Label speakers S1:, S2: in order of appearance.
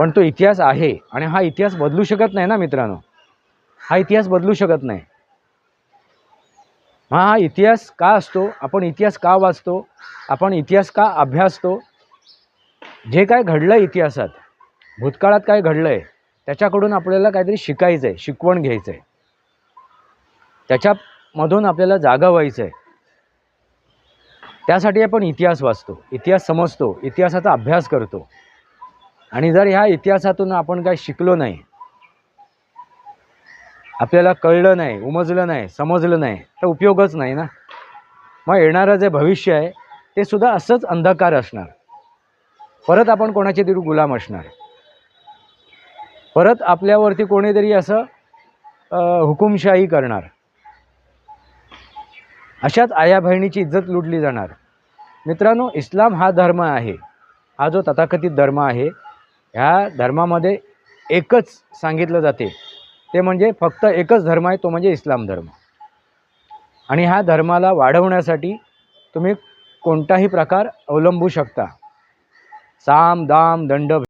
S1: पण तो इतिहास आहे आणि हा इतिहास बदलू शकत नाही ना मित्रांनो. हा इतिहास बदलू शकत नाही. हा हा इतिहास का असतो? आपण इतिहास का वाचतो? आपण इतिहास का अभ्यासतो? जे काय घडलं इतिहासात भूतकाळात काय घडलं आहे त्याच्याकडून आपल्याला काहीतरी शिकायचं आहे शिकवण घ्यायचं आहे त्याच्यामधून आपल्याला जागा व्हायचं आहे त्यासाठी आपण इतिहास वाचतो इतिहास समजतो इतिहासाचा अभ्यास करतो. आणि जर ह्या इतिहासातून आपण काय शिकलो नाही आपल्याला कळलं नाही उमजलं नाही समजलं नाही तर उपयोगच नाही ना. मग येणारं जे भविष्य आहे ते सुद्धा असंच अंधकार असणार. परत आपण कोणाचे तरी गुलाम असणार. परत आपल्यावरती कोणीतरी असं हुकुमशाही करणार. अशाच आया बहिणीची इज्जत लुटली जाणार. मित्रांनो इस्लाम हा धर्म आहे. हा जो तथाकथित धर्म आहे ह्या धर्मामध्ये एकच सांगितलं जाते. ते म्हणजे फक्त एकच धर्म आहे तो म्हणजे इस्लाम धर्म. आणि ह्या धर्माला वाढवण्यासाठी तुम्ही कोणताही प्रकार अवलंबू शकता. साम दाम दंड